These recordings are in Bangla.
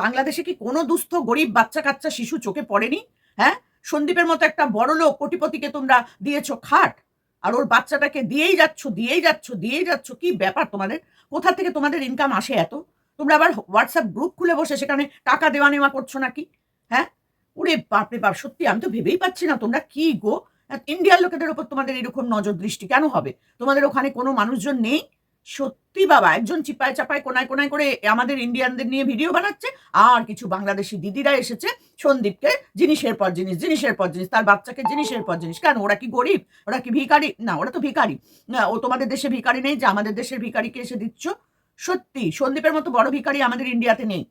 বাংলাদেশে কি কোনো দুস্থ গরিব বাচ্চা কাচ্চা শিশু চোখে পড়েনি? হ্যাঁ? সন্দীপের মতো একটা বড় লোক কোটিপতিকে তোমরা দিয়েছ খাট, আর ওর বাচ্চাটাকে দিয়েই যাচ্ছ দিয়েই যাচ্ছ দিয়েই যাচ্ছ, কি ব্যাপার তোমাদের? কোথা থেকে তোমাদের ইনকাম আসে এত? তোমরা আবার হোয়াটসঅ্যাপ গ্রুপ খুলে বসে সেখানে টাকা দেওয়া নেওয়া করছ নাকি? হ্যাঁ? ওরে বাপরে বাপ, সত্যি আমি তো ভেবেই পাচ্ছি না তোমরা কি গো? ইন্ডিয়ার লোকেদের ওপর তোমাদের এরকম নজর দৃষ্টি কেন হবে? তোমাদের ওখানে কোনো মানুষজন নেই? সত্যি বাবা, একজন চিপায় চাপায় কোনায় কোনায় করে আমাদের ইন্ডিয়ানদের নিয়ে ভিডিও বানাচ্ছে, আর কিছু বাংলাদেশি দিদিরা এসেছে সন্দীপকে, জিনিসের পর জিনিস, জিনিসের পর জিনিস, তার বাচ্চাকে জিনিসের পর জিনিস। কেন? ওরা কি গরিব? ওরা কি ভিখারি? না, ওরা তো ভিখারি। না, ও তোমাদের দেশে ভিখারি নেই, যে আমাদের দেশের ভিখারিকে এসে দিচ্ছ? সত্যি, সন্দীপের মতো বড় ভিখারি আমাদের ইন্ডিয়াতে নেই।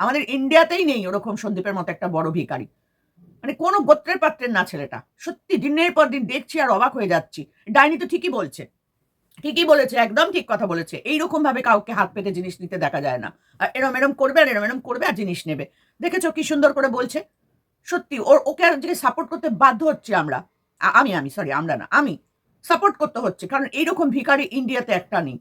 আমাদের ইন্ডিয়াতেই নেই ওরকম সন্দীপের মতো একটা বড় ভিখারি। মানে কোনো গোত্রের পাত্রের না ছেলেটা। সত্যি, দিনের পর দিন দেখছি আর অবাক হয়ে যাচ্ছি। ডাইনি তো ঠিকই বলছে। ঠিকই বলেছে, একদম ঠিক কথা বলেছে। এইরকম ভাবে কাউকে হাত পেতে জিনিস নিতে দেখা যায় না। আর এরম এরম করবে আর এরম এরম করবে আর জিনিস নেবে। দেখেছ কি সুন্দর করে বলছে? সত্যি, ওর, ওকে আর যে সাপোর্ট করতে বাধ্য হচ্ছে আমরা। আমি আমি সরি আমরা না, আমি সাপোর্ট করতে হচ্ছে। কারণ এইরকম ভিকারি ইন্ডিয়াতে একটা নেই।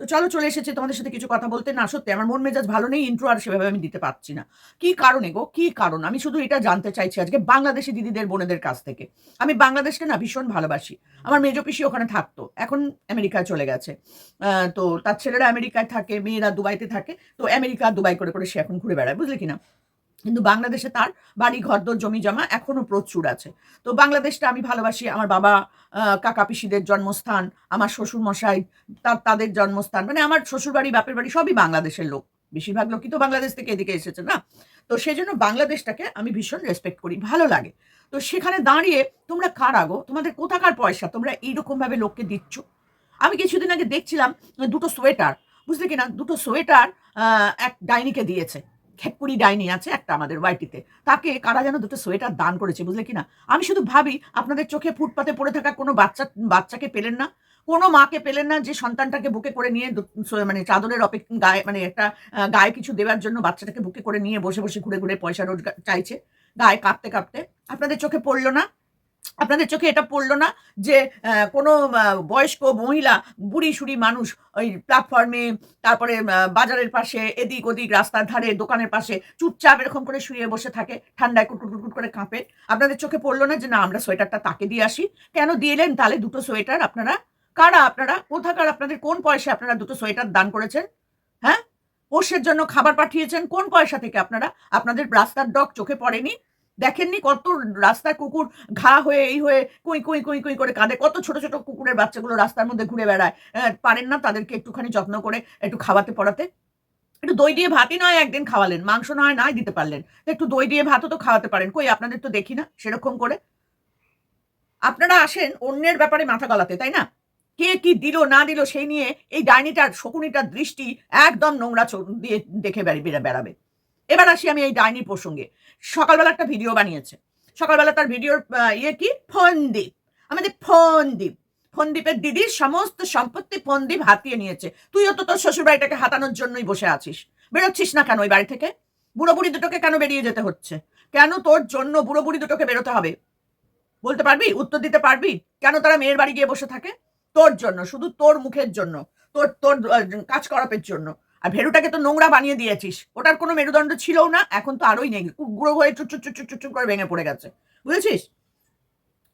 তো চলো চলে এসেছে, তোমাদের সাথে কিছু কথা বলতে না সত্যি, আমার মন মেজাজ ভালো নেই ইন্ট্রো আর সেভাবে আমি দিতে পারছি না। কি কারণে গো? কি কারণ? আমি শুধু এটা জানতে চাইছি আজকে বাংলাদেশি দিদিদের, বোনেদের কাছ থেকে। আমি বাংলাদেশকে না ভীষণ ভালোবাসি। আমার মেজো পিসি ওখানে থাকতো, এখন আমেরিকায় চলে গেছে। তো তার ছেলেরা আমেরিকায় থাকে, মেয়েরা দুবাইতে থাকে, তো আমেরিকা দুবাই করে করে সে এখন ঘুরে বেড়ায়, বুঝলে কিনা? কিন্তু বাংলাদেশে তার বাড়ি, ঘরদোর, জমি জমা এখনও প্রচুর আছে। তো বাংলাদেশটা আমি ভালোবাসি আমার বাবা কাকা পিসিদের জন্মস্থান, আমার শ্বশুর মশাই তার, তাদের জন্মস্থান মানে আমার শ্বশুর বাড়ি বাপের বাড়ি সবই বাংলাদেশের লোক। বেশিরভাগ লোকই তো বাংলাদেশ থেকে এদিকে এসেছে, না? তো সেই জন্য বাংলাদেশটাকে আমি ভীষণ রেসপেক্ট করি, ভালো লাগে। তো সেখানে দাঁড়িয়ে তোমরা কার আগো তোমাদের কোথাকার পয়সা? তোমরা এইরকমভাবে লোককে দিচ্ছ? আমি কিছুদিন আগে দেখছিলাম, দুটো সোয়েটার, বুঝলে কিনা? দুটো সোয়েটার এক ডাইনিকে দিয়েছে। খেপুরি ডাইনি আছে একটা আমাদের ওয়াইটিতে তাকে কারা যেন দুটো সোয়েটার দান করেছে, বুঝলে কিনা আমি শুধু ভাবি, আপনাদের চোখে ফুটপাতে পড়ে থাকা কোনো বাচ্চা, বাচ্চাকে পেলেন না? কোনো মাকে পেলেন না যে সন্তানটাকে বুকে করে নিয়ে মানে চাদরের অপেক্ষা গায়ে মানে একটা গায়ে কিছু দেওয়ার জন্য বাচ্চাটাকে বুকে করে নিয়ে বসে বসে ঘুরে ঘুরে পয়সা রোজগার চাইছে। গায়ে কাঁপতে কাঁপতে। আপনাদের চোখে পড়ল না? আপনাদের চোখে এটা পড়ল না যে কোনো বয়স্ক মহিলা, বুড়ি সুড়ি মানুষ ওই প্ল্যাটফর্মে তারপরে বাজারের পাশে, এদিক ওদিক, রাস্তার ধারে, দোকানের পাশে চুপচাপ এরকম করে শুয়ে বসে থাকে, ঠান্ডায় কুটকুট কুটকুট করে কাঁপে। আপনাদের চোখে পড়ল না যে, না, আমরা সোয়েটারটা তাকে দিয়ে আসি কেন দিলেন তাহলে দুটো সোয়েটার আপনারা, কারা আপনারা? কোথাকার আপনাদের? কোন পয়সা আপনারা দুটো সোয়েটার দান করেছেন? হ্যাঁ? পোষের জন্য খাবার পাঠিয়েছেন? কোন পয়সা থেকে আপনারা? আপনাদের রাস্তার ডগ চোখে পড়েনি? দেখেননি কত রাস্তার কুকুর ঘা হয়ে, এই হয়ে, কুই কুই কুই কুই করে কাঁদে, কত ছোট ছোট কুকুরের বাচ্চাগুলো রাস্তার মধ্যে ঘুরে বেড়ায়। পারেন না তাদেরকে একটুখানি যত্ন করে একটু খাওয়াতে পড়াতে। একটু দই দিয়ে ভাতই নয়, একদিন খাওয়ালেন। মাংস নয়, নাই দিতে পারলেন। একটু দই দিয়ে ভাতও তো খাওয়াতে পারেন। কই, আপনাদের তো দেখি না, সেরকম করে। আপনারা আসেন অন্যের ব্যাপারে মাথা গলাতে, তাই না? কে কি দিল, না দিল, সেই নিয়ে এই ডাইনিটার, শকুনিটার দৃষ্টি একদম নোংরা দিয়ে দেখে বেড়ে বেড়াবে। এবার আসি আমি এই ডাইনির প্রসঙ্গে। সকালবেলা একটা ভিডিও বানিয়েছে। সকালবেলা তার ভিডিওর ইয়ে কি? ফন্দীপ। আমাদের ফন্দীপ। ফন্দীপের দিদির সমস্ত সম্পত্তি ফন্দীপ হাতিয়ে নিয়েছে। তুইও তো তোর শ্বশুর বাড়িটাকে হাতানোর জন্যই বসে আছিস। বেরোচ্ছিস না কেন ওই বাড়ি থেকে? বুড়ো বুড়ি দুটোকে কেন বেরিয়ে যেতে হচ্ছে? কেন তোর জন্য বুড়ো বুড়ি দুটোকে বেরোতে হবে? বলতে পারবি? উত্তর দিতে পারবি? কেন তারা মেয়ের বাড়ি গিয়ে বসে থাকে? তোর জন্য, শুধু তোর মুখের জন্য, তোর তোর কাজ করাপের জন্য। আর ভেড়ুটাকে তো নোংরা বানিয়ে দিয়েছিস। ওটার কোনো মেরুদণ্ড ছিলও না, এখন তো আরোই নেই। গুঁড়ো হয়ে চুচুর চুচুর চুচুর করে ভেঙে পড়ে গেছে। বুঝেছিস?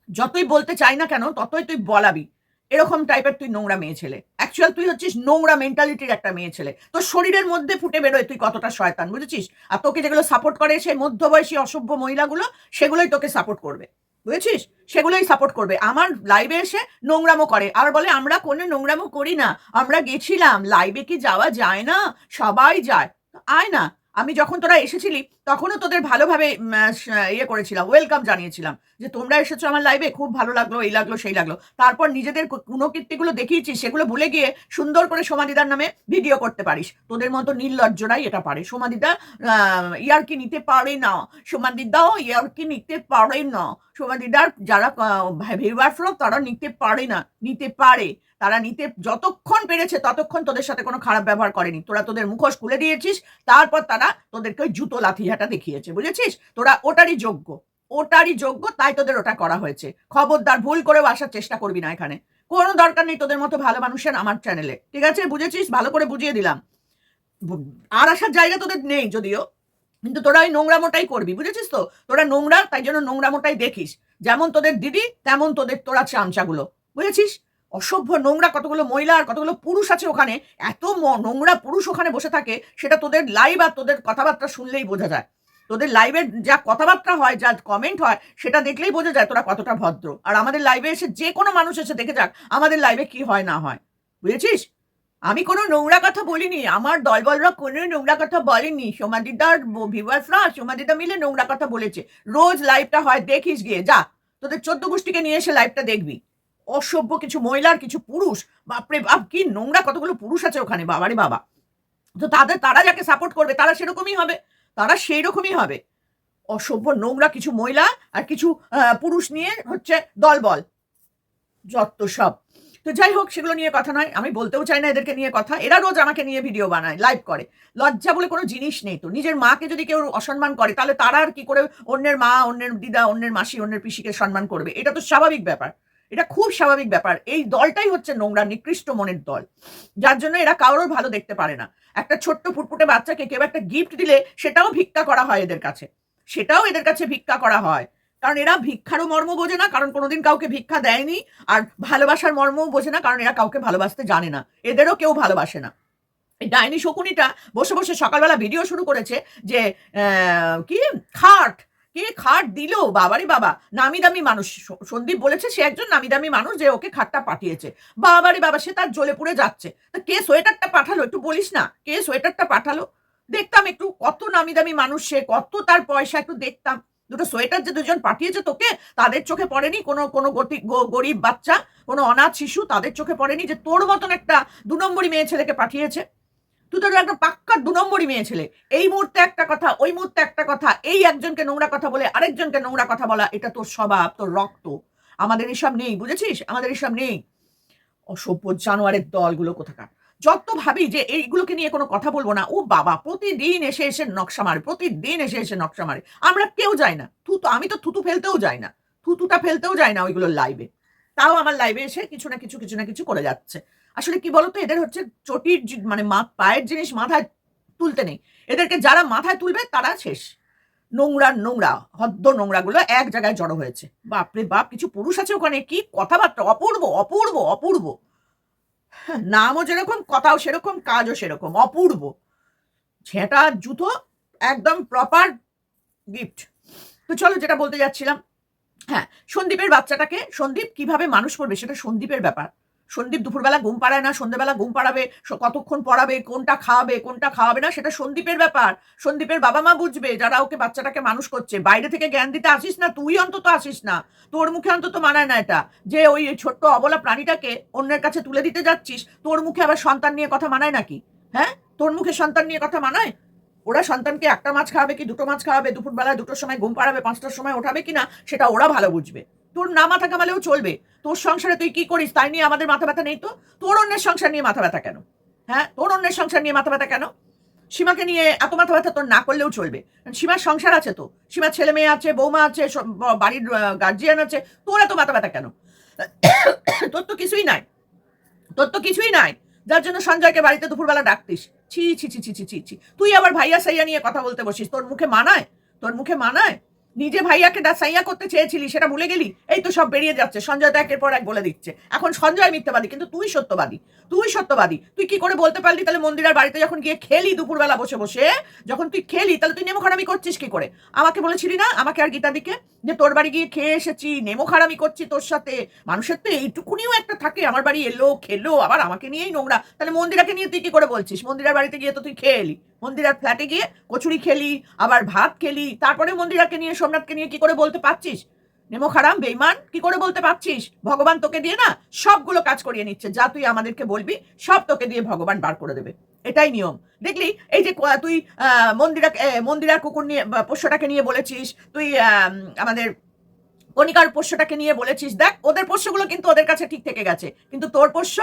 যতই বলতে চাই না কেন, ততই তুই বলাবি। এরকম টাইপের তুই নোংরা মেয়ে ছেলে। অ্যাকচুয়াল তুই হচ্ছিস নোংরা মেন্টালিটির একটা মেয়ে ছেলে। তোর শরীরের মধ্যে ফুটে বেরোয় তুই কতটা শয়তান, বুঝেছিস? আর তোকে যেগুলো সাপোর্ট করে সেই মধ্যবয়সী অসভ্য মহিলাগুলো, সেগুলোই তোকে সাপোর্ট করবে। বুঝেছিস? সেগুলোই সাপোর্ট করবে। আমার লাইভে এসে নোংরামো করে। আর বলে, আমরা কোনো নোংরামো করি না। আমরা গেছিলাম। লাইভে কি যাওয়া যায় না? সবাই যায়। আয় না। আমি যখন তোরা এসেছিলি, তখনও তোদের ভালোভাবে ইয়ে করেছিলাম ওয়েলকাম জানিয়েছিলাম যে তোমরা এসেছ আমার লাইভে খুব ভালো লাগল, এই লাগল, সেই লাগল। তারপর নিজেদের গুণকীর্তিগুলো দেখিয়েছিস সেগুলো ভুলে গিয়ে সুন্দর করে সোমাদিদার নামে ভিডিও করতে পারিস। তোদের মতো নির্লজ্জরাই এটা পারে। সোমাদিদা ইয়ারকি নিতে পারে না। সোমাদিদাও ইয়ারকি নিতে পারে না। সোমাদিদার যারা ভিউয়ার্সরা তারা নিতে পারে না। নিতে পারে। তারা নিতে যতক্ষণ পেরেছে ততক্ষণ তোদের সাথে কোনো খারাপ ব্যবহার করেনি। তোরা তোদের মুখোশ খুলে দিয়েছিস, তারপর তারা তোদেরকে জুতো লাঠিঝাটা দেখিয়েছে, বুঝেছিস? তোরা ওটারই যোগ্য ওটারই যোগ্য, তাই তোদের ওটা করা হয়েছে। খবরদার, ভুল করেও আসার চেষ্টা করবি না এখানে। কোনো দরকার নেই তোদের মতো ভালো মানুষের আমার চ্যানেলে ঠিক আছে? বুঝেছিস? ভালো করে বুঝিয়ে দিলাম। আর আসার জায়গা তোদের নেই যদিও, কিন্তু তোরা ওই নোংরামোটাই করবি, বুঝেছিস তো? তোরা নোংরা, তাই জন্য নোংরামোটাই দেখিস। যেমন তোদের দিদি, তেমন তোদের তোরা চামচাগুলো, বুঝেছিস? অসভ্য নোংরা কতগুলো মহিলা আর কতগুলো পুরুষ আছে ওখানে? এত নোংরা পুরুষ ওখানে বসে থাকে, সেটা তোদের লাইভ আর তোদের কথাবার্তা শুনলেই বোঝা যায়। তোদের লাইভের যা কথাবার্তা হয়, যা কমেন্ট হয়, সেটা দেখলেই বোঝা যায় তোরা কতটা ভদ্র। আর আমাদের লাইভে এসে যে কোনো মানুষ এসে দেখে যাক, আমাদের লাইভে কি হয়, না হয়। বুঝেছিস? আমি কোনো নোংরা কথা বলিনি, আমার দলবলরা কোনো নোংরা কথা বলেনি সোমাদিদার ভিভার্সরা সোমাদিদা মিলে নোংরা কথা বলেছে। রোজ লাইভটা হয়, দেখিস গিয়ে, যা। তোদের চোদ্দ গোষ্ঠীকে নিয়ে এসে লাইভটা দেখবি। অসভ্য কিছু মহিলার কিছু পুরুষ। বাপরে বাপ, কি নোংরা কতগুলো পুরুষ আছে ওখানে, বাবারে বাবা। তো তাদের, তারা যাকে সাপোর্ট করবে, তারা সেরকমই হবে, তারা সেই রকমই হবে। অসভ্য, নোংরা কিছু মহিলা আর কিছু পুরুষ নিয়ে হচ্ছে দলবল, যত সব। তো যাই হোক, সেগুলো নিয়ে কথা নয়, আমি বলতেও চাই না এদেরকে নিয়ে কথা। এরা রোজ আমাকে নিয়ে ভিডিও বানায় লাইভ করে। লজ্জা বলে কোনো জিনিস নেই তো। নিজের মাকে যদি কেউ অসম্মান করে, তাহলে তারা আর কি করে অন্যের মা, অন্যের দিদা, অন্যের মাসি, অন্যের পিসিকে সম্মান করবে? এটা তো স্বাভাবিক ব্যাপার। এটা খুব স্বাভাবিক ব্যাপার। এই দলটাই হচ্ছে নোংরা, নিকৃষ্ট মনের দল। যার জন্য এরা কারোর ভালো দেখতে পারে না। একটা ছোট্ট ফুটফুটে বাচ্চাকে কেউ একটা গিফট দিলে সেটাও ভিক্ষা করা হয় এদের কাছে। সেটাও এদের কাছে ভিক্ষা করা হয়। কারণ এরা ভিক্ষারও মর্ম বোঝে না, কারণ কোনোদিন কাউকে ভিক্ষা দেয়নি। আর ভালোবাসার মর্মও বোঝে না, কারণ এরা কাউকে ভালোবাসতে জানে না। এদেরও কেউ ভালোবাসে না। এই ডাইনি শকুনিটা বসে বসে সকালবেলা ভিডিও শুরু করেছে যে কি? খাট। কে খাট দিল? বাবারে বাবা। নামি দামি মানুষ। সন্দীপ বলেছে সে একজন নামি দামি মানুষ যে ওকে খাটটা পাঠিয়েছে। বাবারে বাবা, সে তার জ্বলে পুড়ে যাচ্ছে। তা কে সোয়েটারটা পাঠালো? একটু বলিস না। কে সোয়েটারটা পাঠালো? দেখতাম একটু কত নামি দামি মানুষ সে, কত তার পয়সা একটু দেখতাম। দুটো সোয়েটার যে দুজন পাঠিয়েছে তোকে, তাদের চোখে পড়েনি কোনো কোনো গতি- গরিব বাচ্চা, কোনো অনাথ শিশু, তাদের চোখে পড়েনি যে তোর মতন একটা দু নম্বরই মেয়ে ছেলেকে পাঠিয়েছে? তুই তো একটা পাক্কা দু নম্বরই মেয়ে ছেলে। এই মুহূর্তে একটা কথা, ওই মুহূর্তে একটা কথা, এই একজনকে নোংরা কথা বলে আরেকজনকে নোংরা কথা বলা, এটা তোর স্বভাব, তোর রক্ত। আমাদের এসব নেই, বুঝেছিস? আমাদের এসব নেই। অসভ্য জানোয়ারের দলগুলো কোথাকার? যত ভাবি যে এইগুলোকে নিয়ে কোনো কথা বলব না, ও বাবা, প্রতিদিন এসে এসে নকশা মারে, প্রতিদিন এসে এসে নকশা মারে। আমরা কেউ যাই না। থুতু, আমি তো থুতু ফেলতেও যাই না। থুতুটা ফেলতেও যাই না ওইগুলোর লাইভে তাও আমার লাইভে এসে কিছু না কিছু কিছু না কিছু করে যাচ্ছে। আসলে কি বলতো? এদের হচ্ছে চটির মানে পায়ের জিনিস মাথায় তুলতে নেই। এদেরকে যারা মাথায় তুলবে, তারা শেষ। নোংরা নোংরা, হদ্দ নোংরাগুলো এক জায়গায় জড়ো হয়েছে। বাপরে বাপ, কিছু পুরুষ আছে ওখানে? কি কথাবার্তা? অপূর্ব অপূর্ব অপূর্ব। নামও যেরকম, কথাও সেরকম, কাজও সেরকম, অপূর্ব। ছেঁটা জুতো, একদম প্রপার গিফট তো চলো যেটা বলতে যাচ্ছিলাম। হ্যাঁ সন্দীপের বাচ্চাটাকে, সন্দীপ কীভাবে মানুষ করবে, সেটা সন্দীপের ব্যাপার। সন্দীপ দুপুরবেলা ঘুম পাড়ায় না, সন্ধ্যেবেলা ঘুম পাড়াবে কতক্ষণ পড়াবে, কোনটা খাওয়াবে কোনটা খাওয়াবে না, সেটা সন্দীপের ব্যাপার। সন্দীপের বাবা মা বুঝবে, যারা ওকে বাচ্চাটাকে মানুষ করছে। বাইরে থেকে জ্ঞান দিতে আসিস না, তুই অন্তত আসিস না। তোর মুখে অন্তত মানায় না এটা। যে ওই ছোট্ট অবলা প্রাণীটাকে অন্যের কাছে তুলে দিতে যাচ্ছিস, তোর মুখে আবার সন্তান নিয়ে কথা মানায় নাকি? হ্যাঁ? তোর মুখে সন্তান নিয়ে কথা মানায়? ওরা সন্তানকে একটা মাছ খাওয়াবে কি? দুটো মাছ খাওয়াবে? দুপুরবেলায় দুটোর সময় ঘুম পাড়াবে, পাঁচটার সময় ওঠাবে কি না? সেটা ওরা ভালো বুঝবে। তোর না মাথা কামালেও চলবে। তোর সংসারে তুই কি করিস? তাই নিয়ে আমাদের মাথা ব্যথা নেই তো? তোর অন্যের সংসার নিয়ে মাথা ব্যথা কেন? হ্যাঁ? তোর অন্যের সংসার নিয়ে মাথা ব্যথা কেন? সীমাকে নিয়ে এত মাথা ব্যথা তোর না করলেও চলবে। সীমার সংসার আছে তো? সীমার ছেলে মেয়ে আছে, বৌমা আছে বাড়ির গার্জিয়ান আছে। তোর এত মাথা ব্যথা কেন? তোর তো কিছুই নাই। তোর তো কিছুই নাই। যার জন্য সঞ্জয়কে বাড়িতে দুপুরবেলা ডাকতিস। ছি ছি ছি ছি ছি ছি তুই আবার ভাইয়া সাইয়া নিয়ে কথা বলতে বসিস। তোর মুখে মানায়? তোর মুখে মানায়? নিজে ভাইয়াকে ডা সাইয়া করতে চেয়েছিলি, সেটা ভুলে গেলি? এই তো সব বেরিয়ে যাচ্ছে, সঞ্জয় তো একের পর এক বলে দিচ্ছে। এখন সঞ্জয় মিথ্যাবাদী, কিন্তু তুই সত্যবাদী তুই সত্যবাদী। তুই কি করে বলতে পারলি তাহলে মন্দিরের বাড়িতে যখন গিয়ে খেলি দুপুরবেলা বসে বসে? যখন তুই খেলি, তাহলে তুই নেমো খারামি করছিস কি করে? আমাকে বলেছিলি না, আমাকে আর গীতাদিকে যে তোর বাড়ি গিয়ে খেয়ে এসেছি নেমো খারামি করছি তোর সাথে। মানুষের তো এইটুকুনিও একটা থাকে, আমার বাড়ি এলো, খেলো, আবার আমাকে নিয়েই নোংরা। তাহলে মন্দিরাকে নিয়ে তুই কি করে বলছিস? মন্দিরার বাড়িতে গিয়ে তো তুই খেয়ে এলি। মন্দিরার ফ্ল্যাটে গিয়ে কচুরি খেলি আবার ভাত খেলি তারপরে মন্দিরাকে নিয়ে সোমনাথকে নিয়ে কি করে বলতে পারছিস? নেমো খারাম বেইমান কি করে বলতে পারছিস? ভগবান তোকে দিয়ে না সবগুলো কাজ করিয়ে নিচ্ছে যা তুই আমাদেরকে বলবি সব তোকে দিয়ে ভগবান বার করে দেবে। এটাই নিয়ম। দেখলি এই যে তুই মন্দিরা মন্দিরার কুকুর নিয়ে পোষ্যটাকে নিয়ে বলেছিস তুই আম, আমাদের কণিকার পোষ্যটাকে নিয়ে বলেছিস দেখ ওদের পোষ্যগুলো কিন্তু ওদের কাছে ঠিক থেকে গেছে কিন্তু তোর পোষ্য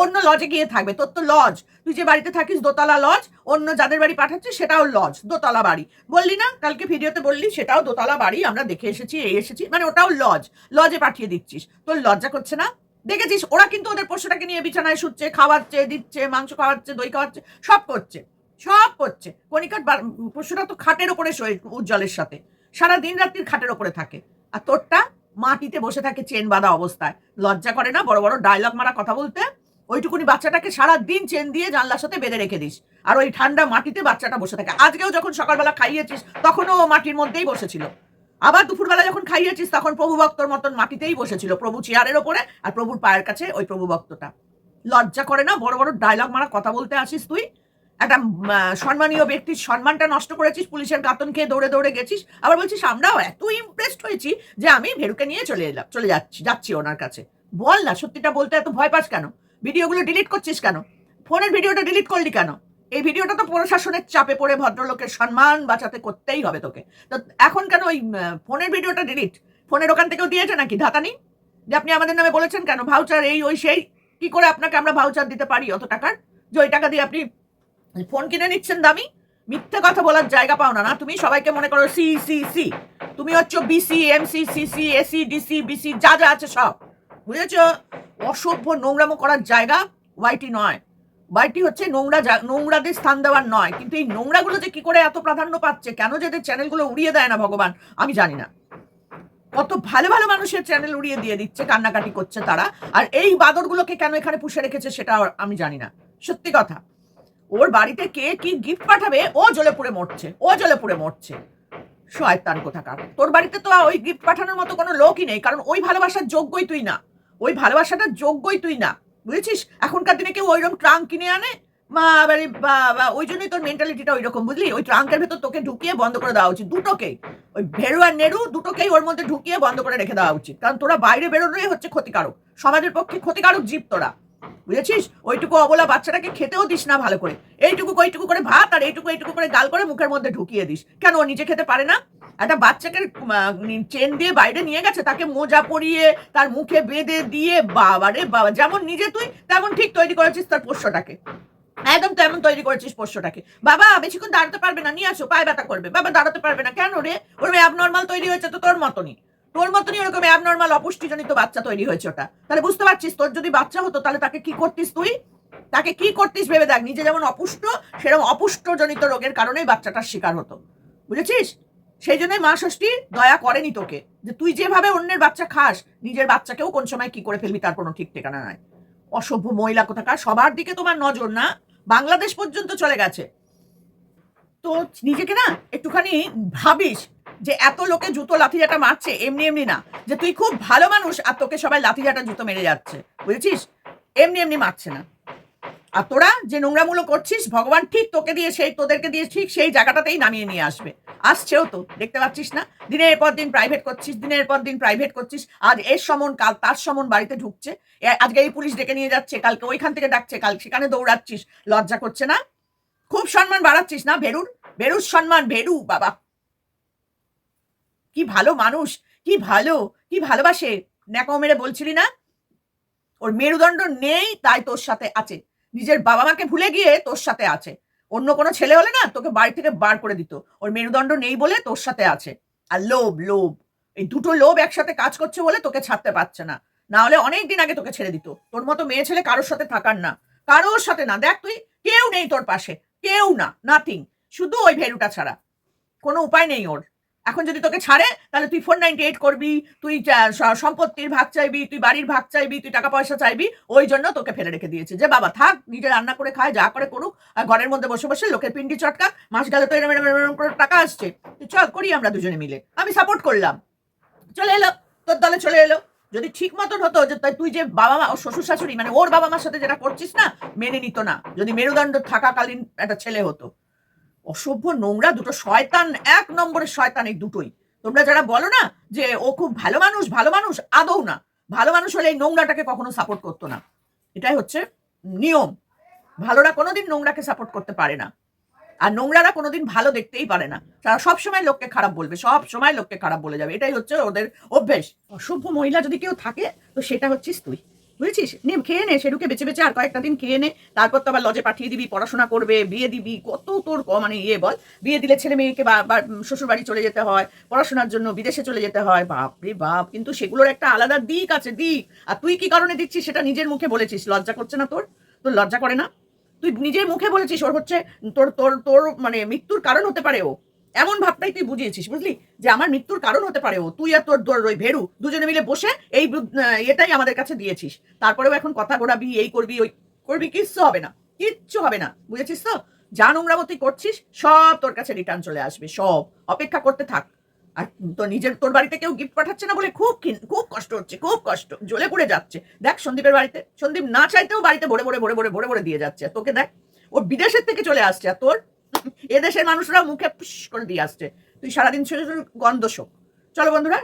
অন্য লজে গিয়ে থাকবে, তোর তো লজ তুই যে বাড়িতে থাকিস, দোতলা লজ অন্য যাদের বাড়ি পাঠাচ্ছিস, সেটাও লজ দোতলা বাড়ি। বললি না? কালকে ভিডিওতে বললি, সেটাও দোতলা বাড়ি, আমরা দেখে এসেছি, এই এসেছি মানে ওটাও লজ লজে পাঠিয়ে দিচ্ছিস। তোর লজ্জা করছে না? দেখেছিস, ওরা কিন্তু ওদের পশুটাকে নিয়ে বিছানায় শুচ্ছে, খাওয়াচ্ছে, দিচ্ছে, মাংস খাওয়াচ্ছে, দই খাওয়াচ্ছে, সব করছে সব করছে। কণিকার পোষ্যটা তো খাটের ওপরে উজ্জ্বলের সাথে। সারা দিন রাত্রির খাটের ওপরে থাকে। আর তোরটা মাটিতে বসে থাকে চেন বাঁধা অবস্থায়। লজ্জা করে না? বড় বড় ডায়লগ মারা কথা বলতে? ওইটুকুনি বাচ্চাটাকে সারা দিন চেন দিয়ে জানলার সাথে বেঁধে রেখে দিস। আর ওই ঠান্ডা মাটিতে বাচ্চাটা বসে থাকে। আজকেও যখন সকালবেলা খাইয়েছিস, তখনও ও মাটির মধ্যেই বসেছিল। আবার দুপুরবেলা যখন খাইয়েছিস, তখন প্রভু ভক্তর মতন মাটিতেই বসেছিল, প্রভু চেয়ারের ওপরে আর প্রভুর পায়ের কাছে ওই প্রভু ভক্তটা। লজ্জা করে না? বড় বড় ডায়লগ মারা কথা বলতে আসিস তুই? একটা সম্মানীয় ব্যক্তির সম্মানটা নষ্ট করেছিস, পুলিশের গাতন খেয়ে দৌড়ে দৌড়ে গেছিস, আবার বলছিস, আমরাও এত ইমপ্রেসড হয়েছি যে আমি ভেরুকে নিয়ে চলে এলাম, চলে যাচ্ছি যাচ্ছি ওনার কাছে। বল না, সত্যিটা বলতে এত ভয় পাস কেন? ভিডিওগুলো ডিলিট করছিস কেন? ফোনের ভিডিওটা ডিলিট করলি কেন? এই ভিডিওটা তো প্রশাসনের চাপে পড়ে ভদ্রলোকের সম্মান বাঁচাতে করতেই হবে তোকে। তো এখন কেন ওই ফোনের ভিডিওটা ডিলিট ফোনের ওখান থেকেও দিয়েছে নাকি? ধাতানি? যে আপনি আমাদের নামে বলেছেন কেন? ভাউচার এই, ওই, সেই, কি করে আপনাকে আমরা ভাউচার দিতে পারি অত টাকার? যে ওই টাকা দিয়ে আপনি ফোন কিনে নিচ্ছেন দামি? মিথ্যে কথা বলার জায়গা পাও না না? তুমি সবাইকে মনে করো সি সি সি। তুমি হচ্ছে BC MC CC AC DC BC যা যা আছে সব। বুঝেছ? অসভ্য নোংরামো করার জায়গা ওয়াইটি নয়। ওয়াইটি হচ্ছে নোংরা নোংরাদের স্থান দেওয়ার নয়। কিন্তু এই নোংরাগুলো যে কি করে এত প্রাধান্য পাচ্ছে, কেন যে এদের চ্যানেলগুলো উড়িয়ে দেয় না ভগবান, আমি জানি না। কত ভালো ভালো মানুষের চ্যানেল উড়িয়ে দিয়ে দিচ্ছে, কান্নাকাটি করছে তারা। আর এই বাদরগুলোকে কেন এখানে পুষে রেখেছে সেটা আমি জানি না। সত্যি কথা। ওর বাড়িতে কে কি গিফট পাঠাবে, ও জ্বলে পুড়ে মরছে, ও জ্বলে পুড়ে মরছে। শয়তান কোথাকার। তোর বাড়িতে তো ওই গিফট পাঠানোর মতো কোনো লোকই নেই, কারণ ওই ভালোবাসার যোগ্যই তুই না। ওই ভালোবাসাটার যোগ্যই তুই না, বুঝেছিস? এখনকার দিনে কেউ ওইরকম ট্রাঙ্ক কিনে আনে? মা, বাড়ি বা ওই জন্যই তোর মেন্টালিটিটা ওই রকম বুঝলি? ওই ট্রাঙ্কের ভেতর তোকে ঢুকিয়ে বন্ধ করে দেওয়া উচিত দুটোকেই ওই ভেরু আর নেরু দুটোকেই ওর মধ্যে ঢুকিয়ে বন্ধ করে রেখে দেওয়া উচিত, কারণ তোরা বাইরে বেরোনোই হচ্ছে ক্ষতিকারক। সমাজের পক্ষে ক্ষতিকারক জীব তোরা। বুঝেছিস? ওইটুকু অবলা বাচ্চাটাকে খেতেও দিস না ভালো করে। এইটুকু ওইটুকু করে ভাত আর এইটুকু এইটুকু করে গাল করে মুখের মধ্যে ঢুকিয়ে দিস। কেন ও নিজে খেতে পারে না? একটা বাচ্চাকে চেন দিয়ে বাইরে নিয়ে গেছে, তাকে মোজা পরিয়ে, তার মুখে বেঁধে দিয়ে বাবা রে বাবা, যেমন নিজে তুই, তেমন ঠিক তৈরি করেছিস তার পোষ্যটাকে। একদম তেমন তৈরি করেছিস পোষ্যটাকে। বাবা, বেশিক্ষণ দাঁড়াতে পারবে না, নিয়ে আসো, পায়ে ব্যথা করবে। বাবা, দাঁড়াতে পারবে না। কেন রে? ওর অ্যাবনর্মাল তৈরি হয়েছে তো তোর মতনই। তোর মতনই ওরকম অ্যাবনর্মাল অপুষ্টিজনিত বাচ্চা তৈরি হয়েছে ওটা। তাহলে বুঝতে পারছিস, তোর যদি বাচ্চা হতো, তাহলে তাকে কি করতিস তুই? তাকে কি করতিস ভেবে দেখ, নিজে যেমন অপুষ্ট, সেরকম অপুষ্টজনিত রোগের কারণেই বাচ্চাটার শিকার হতো। বুঝেছিস? সেই জন্যই মা ষষ্ঠী দয়া করেনি তোকে, যে তুই যেভাবে অন্যের বাচ্চা খাস, নিজের বাচ্চাকেও কোন সময় কি করে ফেলবি তার কোনো ঠিক ঠিকানা নাই। অসভ্য মহিলা কোথাকার, সবার দিকে তোমার নজর না, বাংলাদেশ পর্যন্ত চলে গেছে। তো নিজেকে না একটুখানি ভাবিস যে এত লোকে জুতো লাঠিজাটা মারছে, এমনি এমনি না। যে তুই খুব ভালো মানুষ আর তোকে সবাই লাঠিজাটা জুতো মেরে যাচ্ছে। বুঝেছিস? এমনি এমনি মারছে না। আর তোরা যে নোংরামূলো করছিস, ভগবান ঠিক তোকে দিয়ে সেই, তোদেরকে দিয়ে ঠিক সেই জায়গাটাতেই নামিয়ে নিয়ে আসবে। আসছেও তো, দেখতে পাচ্ছিস না? দিনের পর দিন প্রাইভেট করছিস, দিনের পর দিন প্রাইভেট করছিস, আজ এর সমন, কাল তার সমন বাড়িতে ঢুকছে। আজকে এই পুলিশ ডেকে নিয়ে যাচ্ছে, কালকে ওইখান থেকে ডাকছে, কাল সেখানে দৌড়াচ্ছিস, লজ্জা করছে না? খুব সম্মান বাড়াচ্ছিস না ভেরুর ভেরুর সম্মান, ভেরু, বাবা। কি ভালো মানুষ, কি ভালো, কি ভালোবাসে। ন্যাকাও মেরে বলছিলি না? ওর মেরুদণ্ড নেই, তাই তোর সাথে আছে। নিজের বাবা মাকে ভুলে গিয়ে তোর সাথে আছে। অন্য কোনো ছেলে হলে না, তোকে বাড়ি থেকে বার করে দিত। ওর মেরুদণ্ড নেই বলে তোর সাথে আছে। আর লোভ লোভ। এই দুটো লোভ একসাথে কাজ করছে বলে তোকে ছাড়তে পারছে না। না হলে অনেক দিন আগে তোকে ছেড়ে দিত। তোর মতো মেয়ে ছেলে কারোর সাথে থাকার না। কারোর সাথে না। দেখ তুই, কেউ নেই তোর পাশে। কেউ না নাথিং শুধু ওই ভেরুটা ছাড়া। কোনো উপায় নেই ওর। এখন যদি তোকে ছাড়ে, তাহলে তুই ফোর নাইনটি এইট করবি, তুই সম্পত্তির ভাগ চাইবি, তুই বাড়ির ভাগ চাইবি, তুই টাকা পয়সা চাইবি, ওই জন্য তোকে ফেলে রেখে দিয়েছে। যে বাবা, থাক, নিজে রান্না করে খায়, যা করে করুক, আর ঘরের মধ্যে বসে বসে লোকের পিন্ডি চটকা মাস গেলে তো এরম এরম করে টাকা আসছে। চল, করি আমরা দুজনে মিলে। আমি সাপোর্ট করলাম। চলে এলো, তোর দলে চলে এলো। যদি ঠিক মতন হতো যে, তাই যে বাবা মা শ্বশুর শাশুড়ি মানে ওর বাবা মার সাথে যেটা করছিস না, মেনে নিত না। যদি মেরুদণ্ড থাকাকালীন একটা ছেলে হতো। অসভ্য নোংরা দুটো শয়তান, এক নম্বরের শয়তান এই দুটোই। তোমরা যারা বলো না যে ও খুব ভালো মানুষ ভালো মানুষ, আদৌ না। ভালো মানুষ হলে এই নোংরাটাকে কখনো সাপোর্ট করতো না। এটাই হচ্ছে নিয়ম। ভালোরা কোনোদিন নোংরাকে সাপোর্ট করতে পারে না। আর নোংরারা কোনোদিন ভালো দেখতেই পারে না। তারা সবসময় লোককে খারাপ বলবে, সব সময় লোককে খারাপ বলে যাবে। এটাই হচ্ছে ওদের অভ্যেস। অসভ্য মহিলা যদি কেউ থাকে, তো সেটা হচ্ছিস তুই বুঝেছিস? নে খেয়ে নে সেটুকে বেঁচে বেঁচে আর কয়েকটা দিন খেয়ে নে। তারপর তো আবার লজে পাঠিয়ে দিবি, পড়াশোনা করবে, বিয়ে দিবি, কত তোর মানে ইয়ে বল। বিয়ে দিলে ছেলে মেয়েকে বা বা শ্বশুর বাড়ি চলে যেতে হয়, পড়াশোনার জন্য বিদেশে চলে যেতে হয়। বাপ রে বাপ, কিন্তু সেগুলোর একটা আলাদা দিক আছে, দিক। আর তুই কি কারণে দিচ্ছিস সেটা নিজের মুখে বলেছিস, লজ্জা করছে না তোর? তোর লজ্জা করে না? তুই নিজের মুখে বলেছিস, ওর হচ্ছে তোর তোর তোর মানে মৃত্যুর কারণ হতে পারে ও। এমন ভাবটাই তুই বুঝিয়েছিস, বুঝলি? যে আমার মৃত্যুর কারণ হতে পারে ও। তুই আর তোর ওই ভেরু, দুজনে মিলে বসে এই এটাই আমাদের কাছে দিয়েছিস। তারপরেও এখন কথা ঘোরাবি, এই করবি, ওই করবি, কিচ্ছু হবে না, কিচ্ছু হবে না, বুঝেছিস তো? যা নোংরামো তুই করছিস, সব তোর কাছে রিটার্ন চলে আসবে, সব। অপেক্ষা করতে থাক। আর তোর নিজের, তোর বাড়িতে কেউ গিফট পাঠাচ্ছে না বলে খুব খুব কষ্ট হচ্ছে, খুব কষ্ট, জ্বলে পুড়ে যাচ্ছে। দেখ সন্দীপের বাড়িতে, সন্দীপ না চাইতেও বাড়িতে ভরে ভরে ভরে ভরে ভরে ভরে দিয়ে যাচ্ছে। তোকে দেখ, ও বিদেশের থেকে চলে আসছে, আর তোর এদেশের মানুষরা মুখে করে দিয়ে আসছে। তুই সারাদিন শুধু ছোট গন্ধ শোক। চলো বন্ধুরা